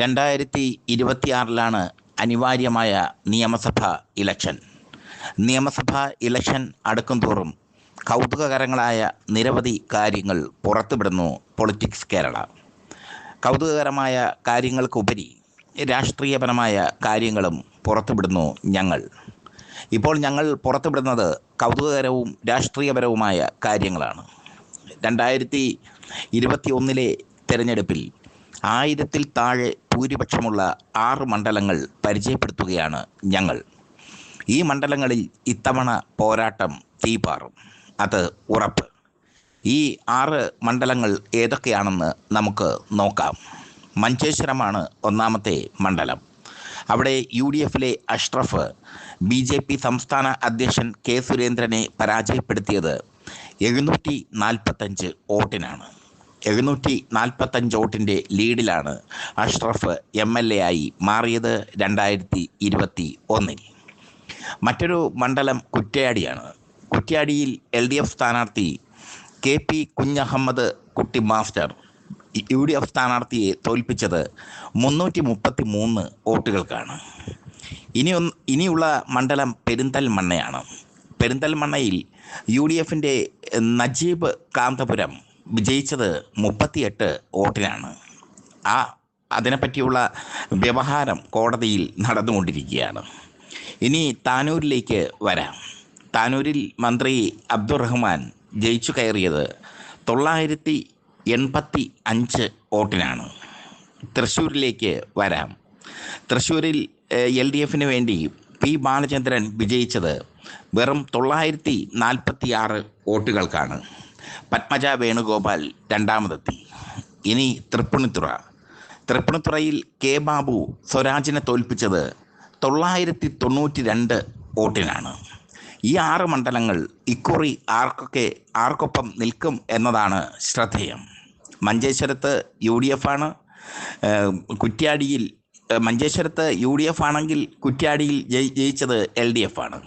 രണ്ടായിരത്തി ഇരുപത്തിയാറിലാണ് അനിവാര്യമായ നിയമസഭ ഇലക്ഷൻ. നിയമസഭാ ഇലക്ഷൻ അടുക്കുംതോറും കൗതുകകരങ്ങളായ നിരവധി കാര്യങ്ങൾ പുറത്തുവിടുന്നു പൊളിറ്റിക്സ് കേരള. കൗതുകകരമായ കാര്യങ്ങൾക്കുപരി രാഷ്ട്രീയപരമായ കാര്യങ്ങളും പുറത്തുവിടുന്നു ഞങ്ങൾ. ഇപ്പോൾ ഞങ്ങൾ പുറത്തുവിടുന്നത് കൗതുകകരവും രാഷ്ട്രീയപരവുമായ കാര്യങ്ങളാണ്. രണ്ടായിരത്തി ഇരുപത്തി ഒന്നിലെ തെരഞ്ഞെടുപ്പിൽ ആയിരത്തിൽ താഴെ ഭൂരിപക്ഷമുള്ള ആറ് മണ്ഡലങ്ങൾ പരിചയപ്പെടുത്തുകയാണ് ഞങ്ങൾ. ഈ മണ്ഡലങ്ങളിൽ ഇത്തവണ പോരാട്ടം തീപാറും. അത് ഉറപ്പ്. ഈ ആറ് മണ്ഡലങ്ങൾ ഏതൊക്കെയാണെന്ന് നമുക്ക് നോക്കാം. മഞ്ചേശ്വരമാണ് ഒന്നാമത്തെ മണ്ഡലം. അവിടെ യു ഡി എഫിലെ അഷ്റഫ് ബി ജെ പി സംസ്ഥാന അധ്യക്ഷൻ കെ സുരേന്ദ്രനെ പരാജയപ്പെടുത്തിയത് എഴുന്നൂറ്റി നാൽപ്പത്തഞ്ച് വോട്ടിനാണ്. എഴുന്നൂറ്റി നാൽപ്പത്തഞ്ച് വോട്ടിന്റെ ലീഡിലാണ് അഷ്റഫ് എം എൽ എ ആയി മാറിയത് രണ്ടായിരത്തി ഇരുപത്തി ഒന്നിൽ മറ്റൊരു മണ്ഡലം കുറ്റ്യാടിയാണ്. കുറ്റ്യാടിയിൽ എൽ ഡി എഫ് സ്ഥാനാർത്ഥി K P Kunhammad Kutty master U D F സ്ഥാനാർത്ഥിയെ തോൽപ്പിച്ചത് മുന്നൂറ്റി മുപ്പത്തി മൂന്ന് വോട്ടുകൾക്കാണ്. ഇനി ഇനിയുള്ള മണ്ഡലം പെരിന്തൽമണ്ണയാണ് പെരിന്തൽമണ്ണയിൽ യു ഡി എഫിന്റെ നജീബ് കാന്തപുരം വിജയിച്ചത് മുപ്പത്തിയെട്ട് വോട്ടിനാണ്. ആ അതിനെപ്പറ്റിയുള്ള വ്യവഹാരം കോടതിയിൽ നടന്നുകൊണ്ടിരിക്കുകയാണ്. ഇനി താനൂരിലേക്ക് വരാം. താനൂരിൽ മന്ത്രി അബ്ദുറഹ്മാൻ ജയിച്ചു കയറിയത് തൊള്ളായിരത്തി എൺപത്തി അഞ്ച് വോട്ടിനാണ്. തൃശ്ശൂരിലേക്ക് വരാം. തൃശ്ശൂരിൽ എൽ ഡി എഫിന് വേണ്ടി പി ബാലചന്ദ്രൻ വിജയിച്ചത് വെറും തൊള്ളായിരത്തി നാൽപ്പത്തി ആറ് വോട്ടുകൾക്കാണ്. പത്മജ വേണുഗോപാൽ രണ്ടാമതെത്തി. ഇനി തൃപ്പുണിത്തുറ. തൃപ്പുണിത്തുറയിൽ കെ ബാബു സ്വരാജിനെ തോൽപ്പിച്ചത് തൊള്ളായിരത്തി തൊണ്ണൂറ്റി രണ്ട് വോട്ടിനാണ്. ഈ ആറ് മണ്ഡലങ്ങൾ ഇക്കുറി ആർക്കൊക്കെ ആർക്കൊപ്പം നിൽക്കും എന്നതാണ് ശ്രദ്ധേയം. മഞ്ചേശ്വരത്ത് യു ഡി എഫ് ആണ് കുറ്റ്യാടിയിൽ മഞ്ചേശ്വരത്ത് യു ഡി എഫ് ആണെങ്കിൽ കുറ്റ്യാടിയിൽ ജയി ജയിച്ചത് എൽ ഡി എഫ് ആണ്.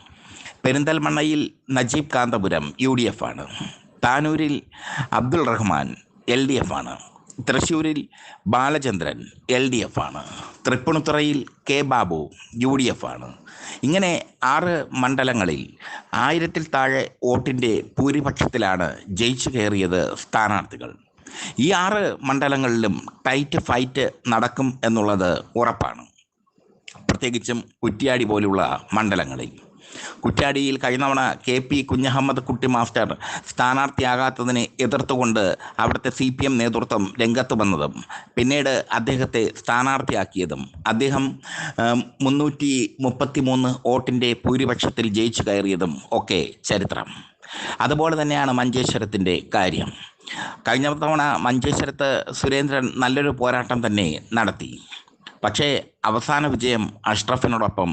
പെരിന്തൽമണ്ണയിൽ Najeeb Kanthapuram U D F ആണ്. താനൂരിൽ Abdul Rahman L D F ആണ്. തൃശ്ശൂരിൽ ബാലചന്ദ്രൻ എൽ ഡി എഫ് ആണ്. തൃപ്പുണിത്തുറയിൽ K Babu U D F ആണ്. ഇങ്ങനെ ആറ് മണ്ഡലങ്ങളിൽ ആയിരത്തിൽ താഴെ വോട്ടിന്റെ ഭൂരിപക്ഷത്തിലാണ് ജയിച്ചു കയറിയത് സ്ഥാനാർത്ഥികൾ. ഈ ആറ് മണ്ഡലങ്ങളിലും ടൈറ്റ് ഫൈറ്റ് നടക്കും എന്നുള്ളത് ഉറപ്പാണ്. പ്രത്യേകിച്ചും കുറ്റ്യാടി പോലുള്ള മണ്ഡലങ്ങളിൽ. കുറ്റ്യാടിയിൽ കഴിഞ്ഞവണ K P Kunhammed Kutty master സ്ഥാനാർത്ഥിയാകാത്തതിനെ എതിർത്തുകൊണ്ട് അവിടുത്തെ സി പി എം നേതൃത്വം രംഗത്ത് വന്നതും പിന്നീട് അദ്ദേഹത്തെ സ്ഥാനാർത്ഥിയാക്കിയതും. അദ്ദേഹം മുന്നൂറ്റി മുപ്പത്തി മൂന്ന് വോട്ടിന്റെ ഭൂരിപക്ഷത്തിൽ ജയിച്ചു കയറിയതും ഒക്കെ ചരിത്രം. അതുപോലെ തന്നെയാണ് മഞ്ചേശ്വരത്തിന്റെ കാര്യം. കഴിഞ്ഞ തവണ മഞ്ചേശ്വരത്ത് സുരേന്ദ്രൻ നല്ലൊരു പോരാട്ടം തന്നെ നടത്തി. പക്ഷേ അവസാന വിജയം അഷ്റഫിനോടൊപ്പം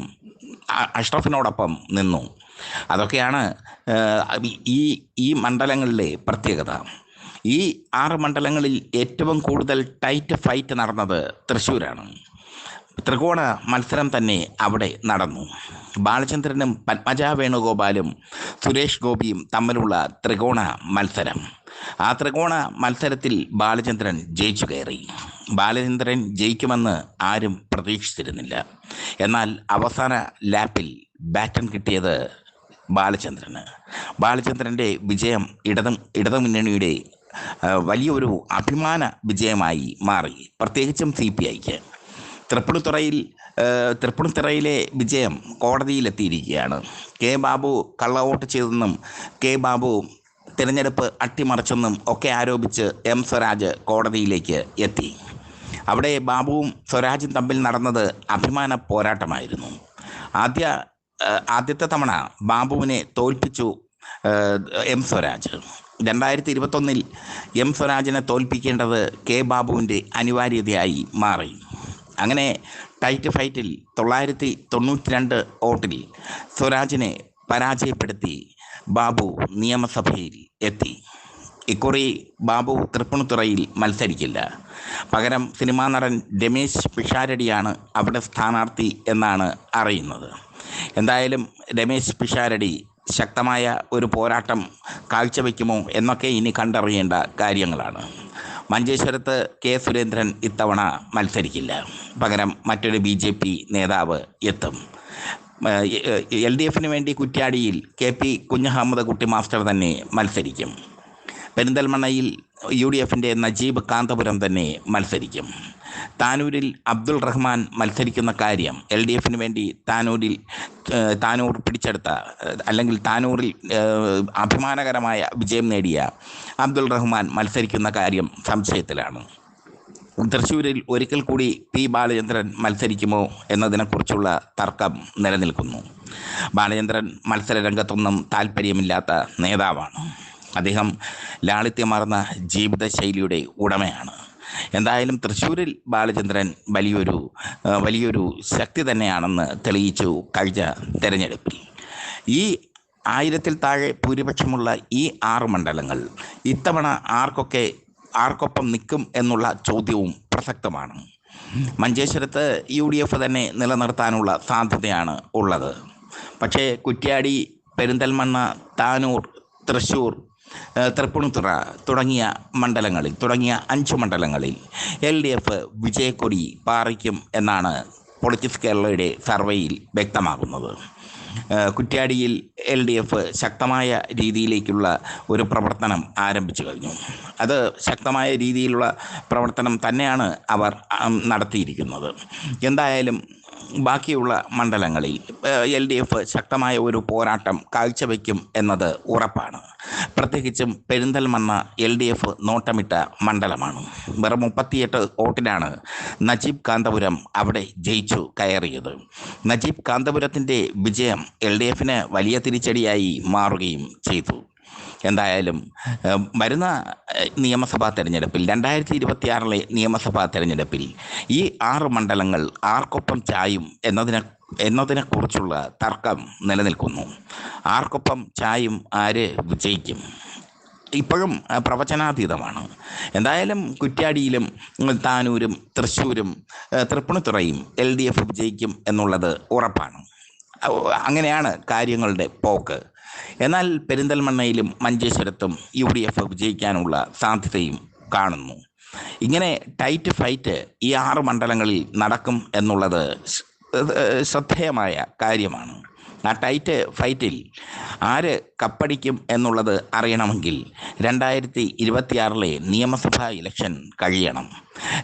അഷ്റഫിനോടൊപ്പം നിന്നു. അതൊക്കെയാണ് ഈ ഈ മണ്ഡലങ്ങളിലെ പ്രത്യേകത. ഈ ആറ് മണ്ഡലങ്ങളിൽ ഏറ്റവും കൂടുതൽ ടൈറ്റ് ഫൈറ്റ് നടന്നത് തൃശ്ശൂരാണ്. ത്രികോണ മത്സരം തന്നെ അവിടെ നടന്നു. ബാലചന്ദ്രനും പത്മജ വേണുഗോപാലും സുരേഷ് ഗോപിയും തമ്മിലുള്ള ത്രികോണ മത്സരം. ആ ത്രികോണ മത്സരത്തിൽ ബാലചന്ദ്രൻ ജയിച്ചു കയറി. ബാലചന്ദ്രൻ ജയിക്കുമെന്ന് ആരും പ്രതീക്ഷിച്ചിരുന്നില്ല. എന്നാൽ അവസാന ലാപ്പിൽ ബാറ്റൺ കിട്ടിയത് ബാലചന്ദ്രന്. ബാലചന്ദ്രന്റെ വിജയം ഇടതും ഇടതുമുന്നണിയുടെ വലിയൊരു അഭിമാന വിജയമായി മാറി. പ്രത്യേകിച്ചും സി പി ഐക്ക്. തൃപ്പൂണിത്തുറയിൽ തൃപ്പൂണിത്തുറയിലെ വിജയം കോടതിയിലെത്തിയിരിക്കുകയാണ്. കെ ബാബു കള്ളവോട്ട് ചെയ്തെന്നും കെ ബാബു തിരഞ്ഞെടുപ്പ് അട്ടിമറിച്ചെന്നും ഒക്കെ ആരോപിച്ച് എം സ്വരാജ് കോടതിയിലേക്ക് എത്തി. അവിടെ ബാബുവും സ്വരാജും തമ്മിൽ നടന്നത് അഭിമാന പോരാട്ടമായിരുന്നു. ആദ്യ ആദ്യത്തെ തവണ ബാബുവിനെ തോൽപ്പിച്ചു എം സ്വരാജ്. രണ്ടായിരത്തി ഇരുപത്തൊന്നിൽ എം സ്വരാജിനെ തോൽപ്പിക്കേണ്ടത് കെ ബാബുവിന്റെ അനിവാര്യതയായി മാറി. അങ്ങനെ ടൈറ്റ് ഫൈറ്റിൽ തൊള്ളായിരത്തി തൊണ്ണൂറ്റി രണ്ട് വോട്ടിൽ സ്വരാജിനെ പരാജയപ്പെടുത്തി. ബാബു നിയമസഭയിൽ എത്തി. ഇക്കുറി ബാബു തൃപ്പൂണിത്തുറയിൽ മത്സരിക്കില്ല. പകരം സിനിമാ നടൻ രമേശ് പിഷാരടിയാണ് അവിടെ സ്ഥാനാർത്ഥി എന്നാണ് അറിയുന്നത്. എന്തായാലും രമേശ് പിഷാരടി ശക്തമായ ഒരു പോരാട്ടം കാഴ്ചവെക്കുമോ എന്നൊക്കെ ഇനി കണ്ടറിയേണ്ട കാര്യങ്ങളാണ്. മഞ്ചേശ്വരത്ത് കെ സുരേന്ദ്രൻ ഇത്തവണ മത്സരിക്കില്ല. പകരം മറ്റൊരു ബി നേതാവ് എത്തും. എൽ ഡി എഫിന് വേണ്ടി കുറ്റ്യാടിയിൽ K P Kunjahammed Kutty master തന്നെ മത്സരിക്കും. പെരിന്തൽമണ്ണയിൽ യു ഡി എഫിന്റെ നജീബ് കാന്തപുരം തന്നെ മത്സരിക്കും. താനൂരിൽ അബ്ദുൾ റഹ്മാൻ മത്സരിക്കുന്ന കാര്യം എൽ ഡി എഫിന് വേണ്ടി താനൂരിൽ താനൂർ പിടിച്ചെടുത്ത അല്ലെങ്കിൽ താനൂരിൽ അഭിമാനകരമായ വിജയം നേടിയ അബ്ദുൾ റഹ്മാൻ മത്സരിക്കുന്ന കാര്യം സംശയത്തിലാണ്. തൃശ്ശൂരിൽ ഒരിക്കൽ കൂടി പി ബാലചന്ദ്രൻ മത്സരിക്കുമോ എന്നതിനെക്കുറിച്ചുള്ള തർക്കം നിലനിൽക്കുന്നു. ബാലചന്ദ്രൻ മത്സര രംഗത്തൊന്നും താല്പര്യമില്ലാത്ത നേതാവാണ്. അദ്ദേഹം ലാളിത്യമാർന്ന ജീവിതശൈലിയുടെ ഉടമയാണ്. എന്തായാലും തൃശ്ശൂരിൽ ബാലചന്ദ്രൻ വലിയൊരു വലിയൊരു ശക്തി തന്നെയാണെന്ന് തെളിയിച്ചു കഴിഞ്ഞ തെരഞ്ഞെടുപ്പിൽ. ഈ ആയിരത്തിൽ താഴെ ഭൂരിപക്ഷമുള്ള ഈ ആറ് മണ്ഡലങ്ങൾ ഇത്തവണ ആർക്കൊക്കെ ആർക്കൊപ്പം നിൽക്കും എന്നുള്ള ചോദ്യവും പ്രസക്തമാണ്. മഞ്ചേശ്വരത്ത് യു ഡി എഫ് തന്നെ നിലനിർത്താനുള്ള സാധ്യതയാണ് ഉള്ളത്. പക്ഷേ കുറ്റ്യാടി പെരിന്തൽമണ്ണ താനൂർ തൃശ്ശൂർ തൃപ്പുണിത്തുറ തുടങ്ങിയ മണ്ഡലങ്ങളിൽ തുടങ്ങിയ അഞ്ച് മണ്ഡലങ്ങളിൽ എൽ ഡി എഫ് വിജയക്കൊടി പാറിക്കും എന്നാണ് പൊളിറ്റിക്സ് കേരളയുടെ സർവേയിൽ വ്യക്തമാകുന്നത്. കുറ്റ്യാടിയിൽ എൽ ഡി എഫ് ശക്തമായ രീതിയിലേക്കുള്ള ഒരു പ്രവർത്തനം ആരംഭിച്ചു കഴിഞ്ഞു. അത് ശക്തമായ രീതിയിലുള്ള പ്രവർത്തനം തന്നെയാണ് അവർ നടത്തിയിരിക്കുന്നത്. എന്തായാലും ബാക്കിയുള്ള മണ്ഡലങ്ങളിൽ എൽ ഡി എഫ് ശക്തമായ ഒരു പോരാട്ടം കാഴ്ചവെക്കും എന്നത് ഉറപ്പാണ്. പ്രത്യേകിച്ചും പെരിന്തൽമണ്ണ എൽ ഡി എഫ് നോട്ടമിട്ട മണ്ഡലമാണ്. വെറും മുപ്പത്തിയെട്ട് വോട്ടിനാണ് നജീബ് കാന്തപുരം അവിടെ ജയിച്ചു കയറിയത്. നജീബ് കാന്തപുരത്തിന്റെ വിജയം എൽ ഡി എഫിന് വലിയ തിരിച്ചടിയായി മാറുകയും ചെയ്തു. എന്തായാലും വരുന്ന നിയമസഭാ തെരഞ്ഞെടുപ്പിൽ രണ്ടായിരത്തി ഇരുപത്തിയാറിലെ നിയമസഭാ തെരഞ്ഞെടുപ്പിൽ ഈ ആറ് മണ്ഡലങ്ങൾ ആർക്കൊപ്പം ചായും എന്നതിനെ എന്നതിനെക്കുറിച്ചുള്ള തർക്കം നിലനിൽക്കുന്നു. ആർക്കൊപ്പം ചായും ആര് വിജയിക്കും? ഇപ്പോഴും പ്രവചനാതീതമാണ്. എന്തായാലും കുറ്റ്യാടിയിലും താനൂരും തൃശ്ശൂരും തൃപ്പൂണിത്തുറയും എൽ ഡി എഫ് വിജയിക്കും എന്നുള്ളത് ഉറപ്പാണ്. അങ്ങനെയാണ് കാര്യങ്ങളുടെ പോക്ക്. എന്നാൽ പെരിന്തൽമണ്ണയിലും മഞ്ചേശ്വരത്തും യു ഡി എഫ് വിജയിക്കാനുള്ള സാധ്യതയും കാണുന്നു. ഇങ്ങനെ ടൈറ്റ് ഫൈറ്റ് ഈ ആറ് മണ്ഡലങ്ങളിൽ നടക്കും എന്നുള്ളത് ശ്രദ്ധേയമായ കാര്യമാണ്. ആ ടൈറ്റ് ഫൈറ്റിൽ ആര് കപ്പടിക്കും എന്നുള്ളത് അറിയണമെങ്കിൽ രണ്ടായിരത്തി ഇരുപത്തിയാറിലെ നിയമസഭാ ഇലക്ഷൻ കഴിയണം.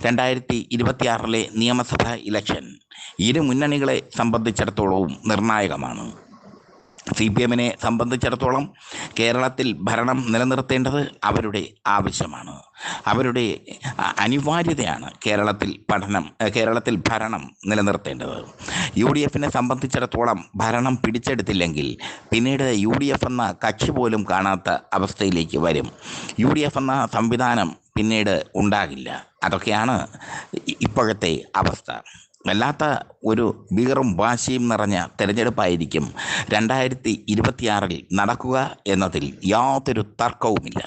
രണ്ടായിരത്തി ഇരുപത്തിയാറിലെ നിയമസഭാ ഇലക്ഷൻ ഇരു മുന്നണികളെ സംബന്ധിച്ചിടത്തോളവും നിർണായകമാണ്. സി പി എമ്മിനെ സംബന്ധിച്ചിടത്തോളം കേരളത്തിൽ ഭരണം നിലനിർത്തേണ്ടത് അവരുടെ ആവശ്യമാണ്. അവരുടെ അനിവാര്യതയാണ് കേരളത്തിൽ പഠനം കേരളത്തിൽ ഭരണം നിലനിർത്തേണ്ടത്. യു ഡി എഫിനെ സംബന്ധിച്ചിടത്തോളം ഭരണം പിടിച്ചെടുത്തില്ലെങ്കിൽ പിന്നീട് യു ഡി എഫ് എന്ന കക്ഷി പോലും കാണാത്ത അവസ്ഥയിലേക്ക് വരും. യു ഡി എഫ് എന്ന സംവിധാനം പിന്നീട് ഉണ്ടാകില്ല. അതൊക്കെയാണ് ഇപ്പോഴത്തെ അവസ്ഥ. വല്ലാത്ത ഒരു ഭീകറും വാശിയും നിറഞ്ഞ തെരഞ്ഞെടുപ്പായിരിക്കും രണ്ടായിരത്തി ഇരുപത്തിയാറിൽ നടക്കുക എന്നതിൽ യാതൊരു തർക്കവുമില്ല.